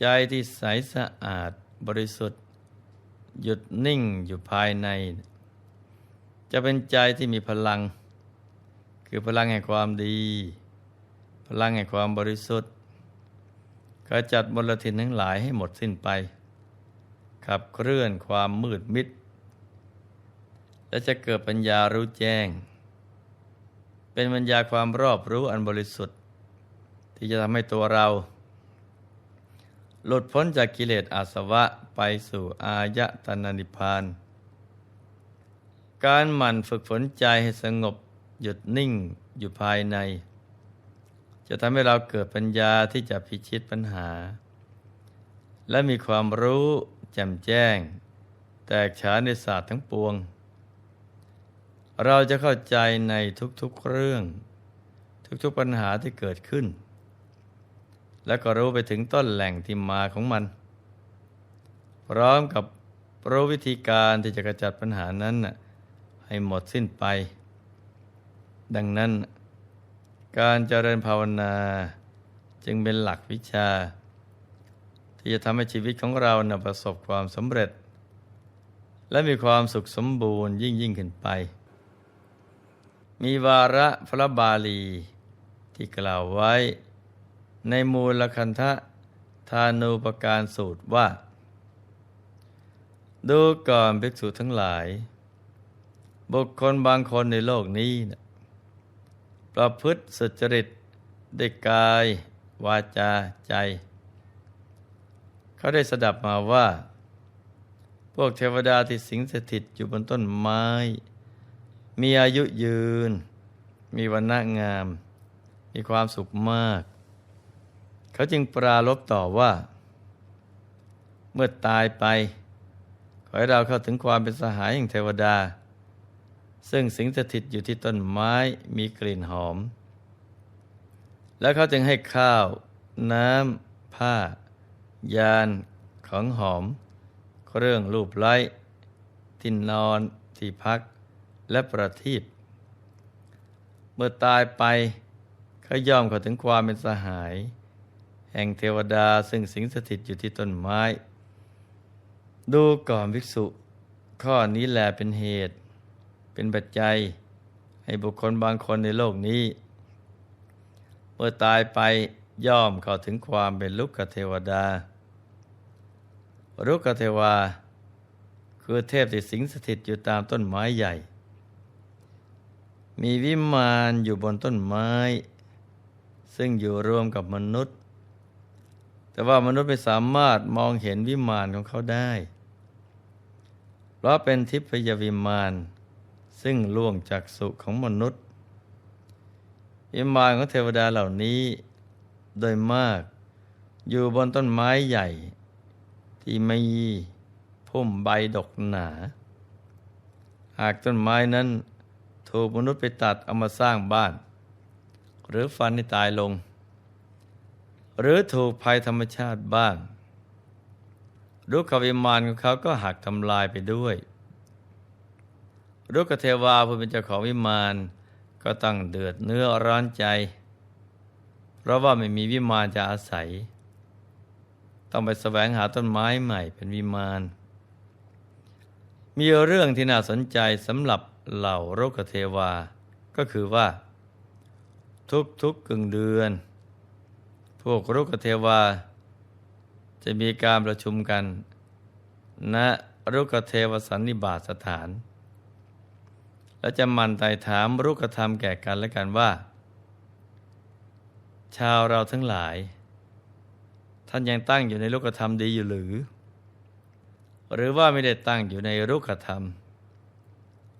ใจที่ใสสะอาดบริสุทธิ์ หยุดนิ่งอยู่ภายใน จะเป็นใจที่มีพลัง คือพลังแห่งความดี พลังแห่งความบริสุทธิ์ขจัดมลทินทั้งหลายให้หมดสิ้นไป ขับเคลื่อนความมืดมิด และจะเกิดปัญญารู้แจ้ง เป็นปัญญาความรอบรู้อันบริสุทธิ์ ที่จะทำให้ตัวเรา หลุดพ้นจากกิเลสอาสวะไปสู่อายตนะนิพพาน การหมั่นฝึกฝนใจให้สงบหยุดนิ่งอยู่ภายใน จะทำให้เราเกิดปัญญาที่จะพิชิตปัญหา และมีความรู้แจ่มแจ้ง แตกฉานในศาสตร์ทั้งปวง เราจะเข้าใจในทุกๆเรื่อง ทุกๆปัญหาที่เกิดขึ้น และก็รู้ไปถึงต้นแหล่งที่มาของมัน พร้อมกับรู้วิธีการที่จะกระจัดปัญหานั้นให้หมดสิ้นไป ดังนั้น การเจริญภาวนาจึงเป็นหลักวิชา ที่จะทำให้ชีวิตของเรานะประสบความสำเร็จ และมีความสุขสมบูรณ์ยิ่งยิ่งขึ้นไป มีวาระพระบาลีที่กล่าวไว้ ในมูลคันธะทานุปการสูตรว่า ดูก่อนภิกษุทั้งหลาย บุคคลบางคนในโลกนี้นะประพฤติสุจริตด้วยกาย วาจาใจ เขาได้สดับมาว่า พวกเทวดาที่สิงสถิตอยู่บนต้นไม้ มีอายุยืน มีวันณะงาม มีความสุขมาก เขาจึงปราลบต่อว่า เมื่อตายไป ขอให้เราเข้าถึงความเป็นสหายแห่งเทวดา ซึ่งสิงสถิตอยู่ที่ต้นไม้มีกลิ่นหอม แล้วเขาจึงให้ข้าว น้ำ ผ้า ยานของหอม เครื่องรูปไล้ที่นอนที่พักและประทีปเมื่อตายไปเขาย่อมเข้าถึงความเป็นสหาย แห่งเทวดาซึ่งสิงสถิตอยู่ที่ต้นไม้ ดูก่อนภิกษุ ข้อนี้แหละเป็นเหตุ เป็นปัจจัย ให้บุคคลบางคนในโลกนี้ เมื่อตายไปย่อมเข้าถึงความเป็นลุกขเทวดาลุกขเทวา คือเทพที่สิงสถิตอยู่ตามต้นไม้ใหญ่ มีวิมานอยู่บนต้นไม้ ซึ่งอยู่รวมกับมนุษย์ แต่ว่ามนุษย์ไม่สามารถมองเห็นวิมานของเขาได้ เพราะเป็นทิพยวิมานซึ่งล่วงจากสุของมนุษย์ วิมานของเทวดาเหล่านี้ โดยมากอยู่บนต้นไม้ใหญ่ ที่มีพุ่มใบดกหนา หากต้นไม้นั้นถูกมนุษย์ไปตัดเอามาสร้างบ้าน หรือฟันให้ตายลง หรือถูกภัยธรรมชาติบ้างรุกขวิมานของเขาก็หักทำลายไปด้วยรุกขเทวาผู้เป็นเจ้าของวิมานก็ต้องเดือดเนื้อร้อนใจ เพราะว่าไม่มีวิมานจะอาศัย ต้องไปแสวงหาต้นไม้ใหม่เป็นวิมาน มีเรื่องที่น่าสนใจสำหรับเหล่าโรกเทวา ก็คือว่า ทุกๆกึ่งเดือน พวกโรกเทวา จะมีการประชุมกันณรุกเทวสันนิบาตสถาน และจะมันไต่ถามรุกธรรมแก่กันและกันว่า ชาวเราทั้งหลาย ท่านยังตั้งอยู่ในรุกธรรมดีอยู่หรือ หรือว่าไม่ได้ตั้งอยู่ในรุกธรรม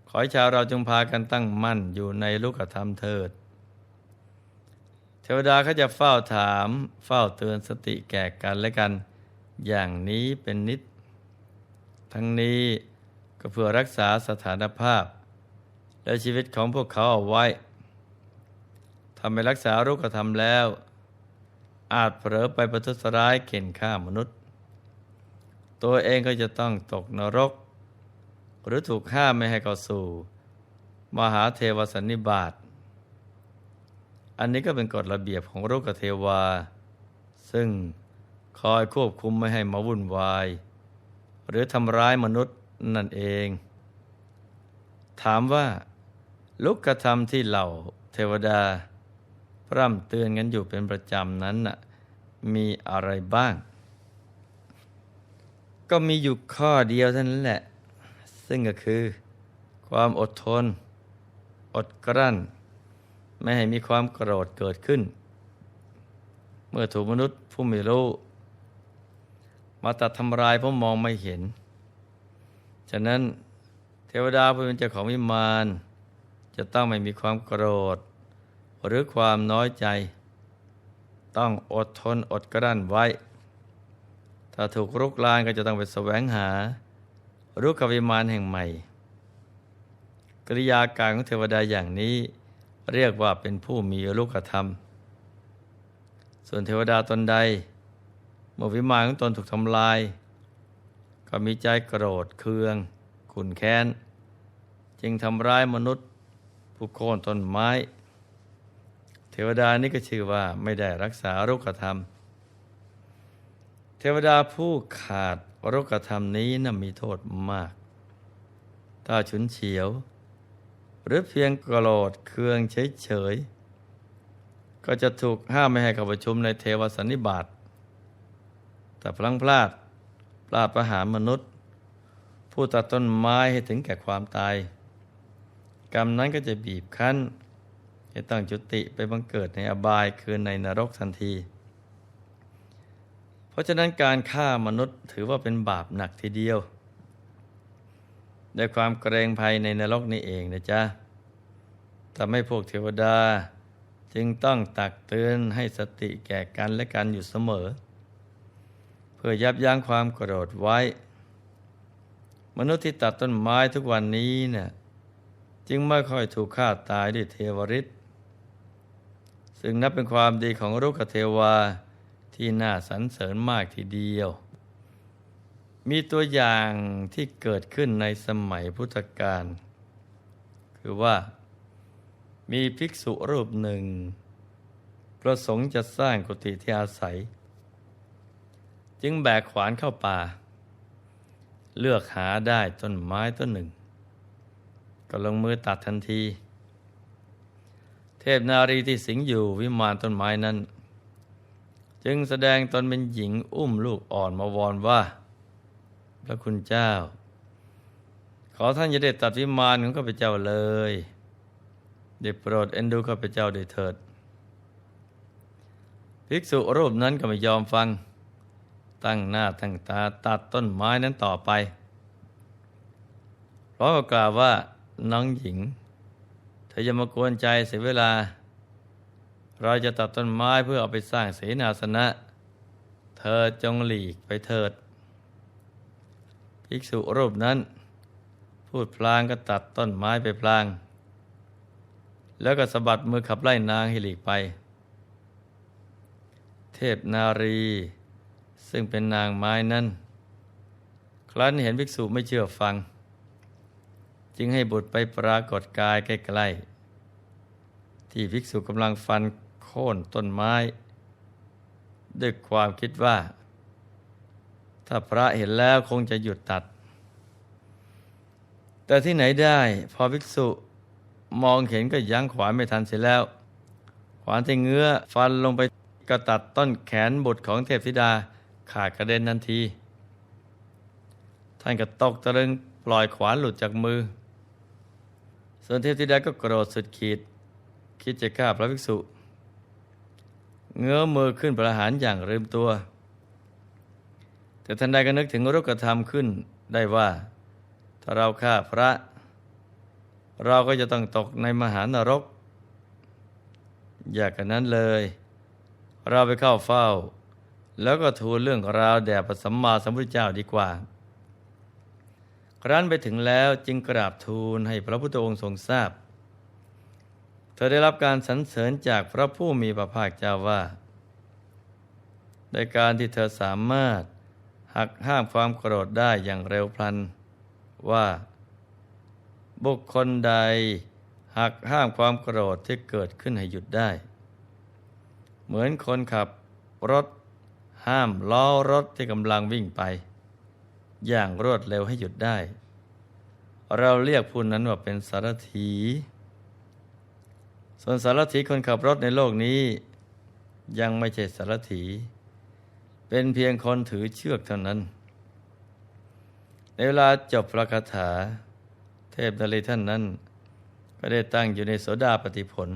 ขอให้ชาวเราจงพากันตั้งมั่นอยู่ในรุกธรรมเถิด เทวดาเขาจะเฝ้าถามเฝ้าเตือนสติแก่กันและกัน อย่างนี้เป็นนิด ทั้งนี้ก็เพื่อรักษาสถานภาพ และชีวิตของพวกเขาเอาไว้ทำให้รักษารูกธรรมแล้ว อาจเผลอไปประทุษร้ายเข็นฆ่ามนุษย์ ตัวเองก็จะต้องตกนรก หรือถูกห้าไม่ให้เข้าสู่ มหาเทวสันนิบาต อันนี้ก็เป็นกฎระเบียบของโรกเทวา ซึ่งคอยควบคุมไม่ให้มาวุ่นวาย หรือทำร้ายมนุษย์นั่นเอง ถามว่าลุกกระทำที่เหล่าเทวดา พร่ำเตือนกันอยู่เป็นประจำนั้นน่ะมีอะไรบ้าง ก็มีอยู่ข้อเดียวเท่านั้นแหละ ซึ่งก็คือ ความอดทน อดกลั้น ไม่ให้มีความโกรธเกิดขึ้น เมื่อถูกมนุษย์ผู้ไม่รู้ มาตัดทำลายเพราะมองไม่เห็น ฉะนั้นเทวดาผู้เป็นเจ้าของวิมาน จะต้องไม่มีความโกรธ หรือความน้อยใจ ต้องอดทนอดกลั้นไว้ ถ้าถูกรุกรานก็จะต้องไปแสวงหารุกขวิมานแห่งใหม่ กริยาการของเทวดาอย่างนี้ เรียกว่าเป็นผู้มีลูกธรรม ส่วนเทวดาตนใด เมื่อวิมานของตนถูกทำลาย ก็มีใจโกรธเคือง ขุนแค้น จึงทำร้ายมนุษย์ ผู้โค่นต้นไม้ เทวดานี้ก็ชื่อว่าไม่ได้รักษารุกธรรม เทวดาผู้ขาดรุกธรรมนี้นะ่ะมีโทษมาก ถ้าฉุนเฉียว หรือเพียงโกรธเคืองเฉยๆก็จะถูกห้ามไม่ให้เข้าประชุมในเทวสันนิบาตแต่พลังพลาดพลาดประหารมนุษย์ ผู้ตัดต้นไม้ให้ถึงแก่ความตาย กรรมนั้นก็จะบีบคั้นให้ต้องจุติไปบังเกิดในอบายคือในนรกทันที เพราะฉะนั้นการฆ่ามนุษย์ถือว่าเป็นบาปหนักทีเดียว ด้วยความเกรงภัยในนรกนี่เองนะจ๊ะทำให้พวกเทวดา จึงต้องตักเตือนให้สติแก่กันและกันอยู่เสมอ เพื่อยับยั้งความโกรธไว้ มนุษย์ที่ตัดต้นไม้ทุกวันนี้เนะ่ยจึงไม่ค่อยถูกฆ่าตายด้วยเทวฤทธิ์ซึ่งนับเป็นความดีของรุกขเทวาที่น่าสรรเสริญมากทีเดียว มีตัวอย่างที่เกิดขึ้นในสมัยพุทธกาลคือว่ามีภิกษุรูปหนึ่ง ประสงค์จะสร้างกุฏิที่อาศัย จึงแบกขวานเข้าป่า เลือกหาได้ต้นไม้ต้นหนึ่ง ก็ลงมือตัดทันที เทพนารีที่สิงอยู่วิมานต้นไม้นั้น จึงแสดงตนเป็นหญิงอุ้มลูกอ่อนมาวอนว่า พระคุณเจ้า ขอท่านอย่าได้ตัดวิมานของข้าพเจ้าเลยได้โปรดเอ็นดูข้าพเจ้าด้วยเถิด ภิกษุรูปนั้นก็ไม่ยอมฟัง ตั้งหน้าตั้งตาตัดต้นไม้นั้นต่อไปพร้อมกับกล่าวว่าน้องหญิง เธอจะมากวนใจเสียเวลา เราจะตัดต้นไม้เพื่อเอาไปสร้างเสนาสนะ เธอจงหลีกไปเถิด ภิกษุรูปนั้น พูดพลางก็ตัดต้นไม้ไปพลาง แล้วก็สะบัดมือขับไล่นางให้หลีกไป เทพนารี ซึ่งเป็นนางไม้นั้นครั้นเห็นภิกษุไม่เชื่อฟัง จึงให้บุตรไปปรากฏกายใกล้ๆ ที่ภิกษุกำลังฟันโค่นต้นไม้ ด้วยความคิดว่า ถ้าพระเห็นแล้วคงจะหยุดตัด แต่ที่ไหนได้พอภิกษุมองเห็นก็ยั้งขวานไม่ทันเสียแล้ว ขวานที่เงื้อฟันลงไปกระตัดต้นแขนบุตรของเทพธิดาขาดกระเด็นทันที ท่านก็ตกตะลึงปล่อยขวานหลุดจากมือ ส่วนเทพธิดาก็โกรธสุดขีด คิดจะฆ่าพระภิกษุ เงื้อมือขึ้นประหารอย่างลืมตัว แต่ทันใดก็นึกถึงรุกธรรมขึ้นได้ว่า ถ้าเราฆ่าพระ เราก็จะต้องตกในมหานรก อยากกันนั้นเลย เราไปเข้าเฝ้า แล้วก็ทูลเรื่องราวแด่พระสัมมาสัมพุทธเจ้าดีกว่า ครั้นไปถึงแล้วจึงกราบทูลให้พระพุทธองค์ทรงทราบ เธอได้รับการสรรเสริญจากพระผู้มีพระภาคเจ้าว่า ในการที่เธอสามารถ หักห้ามความโกรธได้อย่างเร็วพลัน ว่า บุคคลใดหักห้ามความโกรธที่เกิดขึ้นให้หยุดได้ เหมือนคนขับรถห้ามล้อรถที่กำลังวิ่งไป อย่างรวดเร็วให้หยุดได้ เราเรียกผู้นั้นว่าเป็นสารถี ส่วนสารถีคนขับรถในโลกนี้ ยังไม่ใช่สารถี เป็นเพียงคนถือเชือกเท่านั้น ในเวลาจบพระคาถา เทพนาลีท่านนั้น ก็ได้ตั้งอยู่ในโสดาปฏิผล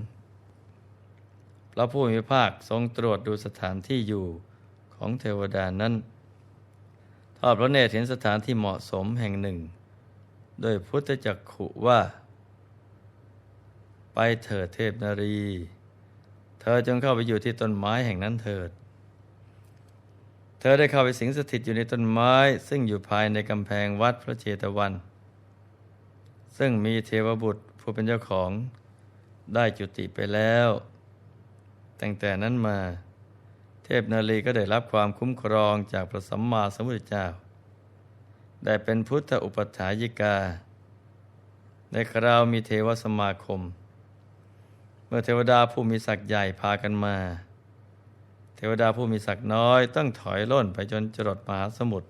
พระผู้มีภาคทรงตรวจดูสถานที่อยู่ของเทวดานั้นทอดพระเนตรเห็นสถานที่เหมาะสมแห่งหนึ่ง โดยพุทธจักขุว่า ไปเถิดเทพนารี เธอจงเข้าไปอยู่ที่ต้นไม้แห่งนั้นเถิด เธอได้เข้าไปสิงสถิตอยู่ในต้นไม้ ซึ่งอยู่ภายในกำแพงวัดพระเจตวัน ซึ่งมีเทวบุตรผู้เป็นเจ้าของได้จุติไปแล้ว ตั้งแต่นั้นมา เทพนาลีก็ได้รับความคุ้มครองจากพระสัมมาสัมพุทธเจ้า ได้เป็นพุทธอุปถายิกา ในคราวมีเทวสมาคม เมื่อเทวดาผู้มีศักย์ใหญ่พากันมา เทวดาผู้มีศักดิ์น้อยต้องถอยล่นไปจนจรดมหาสมุทร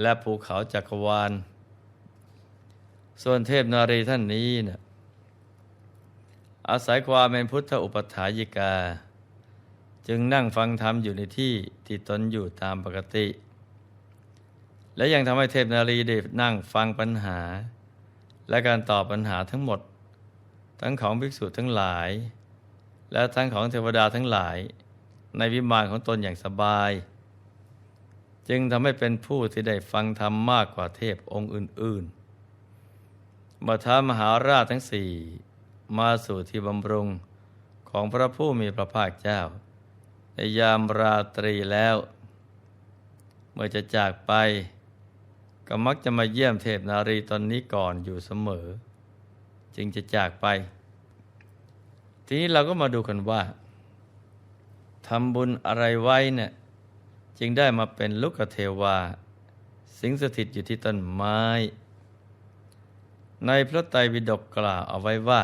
และภูเขาจักรวาล ส่วนเทพนารีท่านนี้เนี่ยอาศัยความเป็นพุทธอุปถายิกา จึงนั่งฟังธรรมอยู่ในที่ที่ตนอยู่ตามปกติ และยังทำให้เทพนารีได้นั่งฟังปัญหา และการตอบปัญหาทั้งหมด ทั้งของภิกษุทั้งหลาย และทั้งของเทวดาทั้งหลาย ในวิมานของตนอย่างสบาย จึงทำให้เป็นผู้ที่ได้ฟังธรรมมากกว่าเทพองค์อื่นๆมาท้ามหาราชทั้งสี่มาสู่ที่บำรุงของพระผู้มีพระภาคเจ้า ในยามราตรีแล้ว เมื่อจะจากไป ก็มักจะมาเยี่ยมเทพนารีตอนนี้ก่อนอยู่เสมอ จึงจะจากไป ทีนี้เราก็มาดูกันว่า ทำบุญอะไรไว้เนี่ยจึงได้มาเป็นลุกเทวา สิงสถิตอยู่ที่ต้นไม้ ในพระไตรปิฎกกล่าวเอาไว้ว่า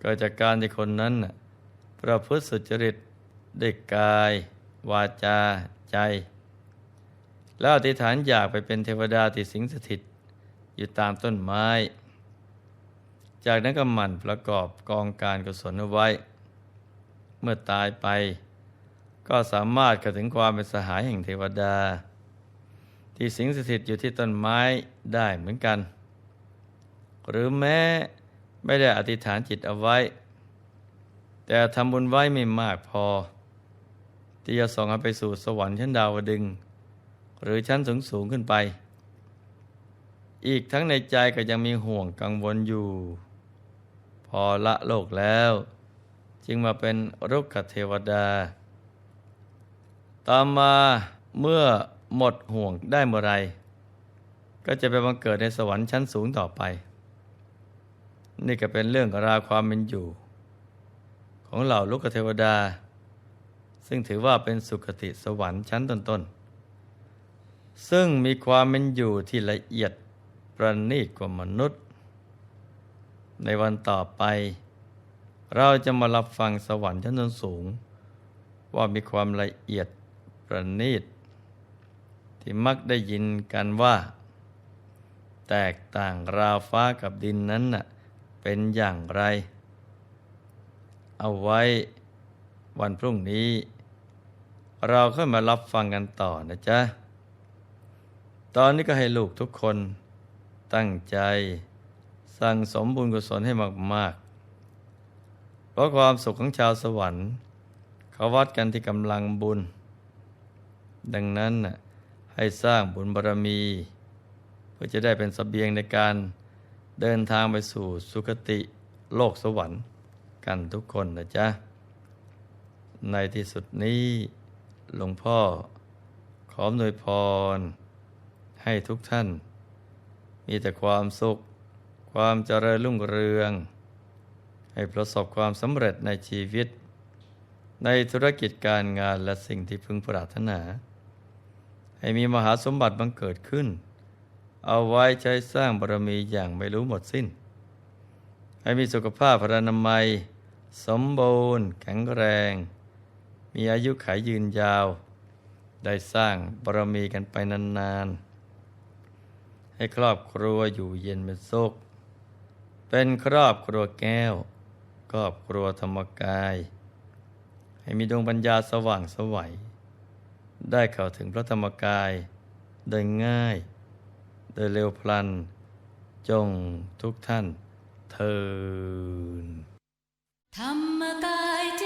เกิดจากการที่คนนั้นประพฤติสุจริตด้วยกาย วาจา ใจ แล้วอธิษฐานอยากไปเป็นเทวดาที่สิงสถิตอยู่ตามต้นไม้ จากนั้นก็หมั่นประกอบกองการกุศลเอาไว้ เมื่อตายไป ก็สามารถเข้าถึงความเป็นสหายแห่งเทวดา ที่สิงสถิตอยู่ที่ต้นไม้ได้เหมือนกัน หรือแม้ไม่ได้อธิษฐานจิตเอาไว้ แต่ทำบุญไว้ไม่มากพอ ที่จะส่งให้ไปสู่สวรรค์ชั้นดาวดึง หรือชั้นสูงสูงขึ้นไป อีกทั้งในใจก็ยังมีห่วงกังวลอยู่ พอละโลกแล้ว จึงมาเป็นรุกขเทวดาต่อมาเมื่อหมดห่วงได้เมื่อไร ก็จะไปบังเกิดในสวรรค์ชั้นสูงต่อไป นี่ก็เป็นเรื่องราวความเป็นอยู่ ของเหล่าลูกเทวดา ซึ่งถือว่าเป็นสุคติสวรรค์ชั้นต้นๆ ซึ่งมีความเป็นอยู่ที่ละเอียดประณีตกว่ามนุษย์ ในวันต่อไป เราจะมารับฟังสวรรค์ชั้นสูง ว่ามีความละเอียดประณีต ที่มักได้ยินกันว่า แตกต่างราวฟ้ากับดินนั้นน่ะเป็นอย่างไร เอาไว้วันพรุ่งนี้ เราค่อยมารับฟังกันต่อนะจ๊ะ ตอนนี้ก็ให้ลูกทุกคนตั้งใจ สั่งสมบุญกุศลให้มากๆ เพราะความสุขของชาวสวรรค์เขาวัดกันที่กำลังบุญ ดังนั้นให้สร้างบุญบารมี เพื่อจะได้เป็นสเสบียงในการเดินทางไปสู่สุคติโลกสวรรค์กันทุกคนนะจ๊ะ ในที่สุดนี้หลวงพ่อขออวยพร ให้ทุกท่าน มีแต่ความสุข ความเจริญรุ่งเรือง ให้ประสบความสำเร็จในชีวิต ในธุรกิจการงานและสิ่งที่พึงปรารถนา ให้มีมหาสมบัติบังเกิดขึ้น เอาไว้ใช้สร้างบารมีอย่างไม่รู้หมดสิ้น ให้มีสุขภาพพรรณนามัยสมบูรณ์ แข็งแรง มีอายุขายยืนยาว ได้สร้างบารมีกันไปนานๆ ให้ครอบครัวอยู่เย็นเป็นสุขเป็นครอบครัวแก้ว รอบครัวธรรมกาย ให้มีดวงปัญญาสว่างสวัยได้เข้าถึงพระธรรมกายโดยง่าย โดยเร็วพลัน จงทุกท่านเทินธรรมกายเจ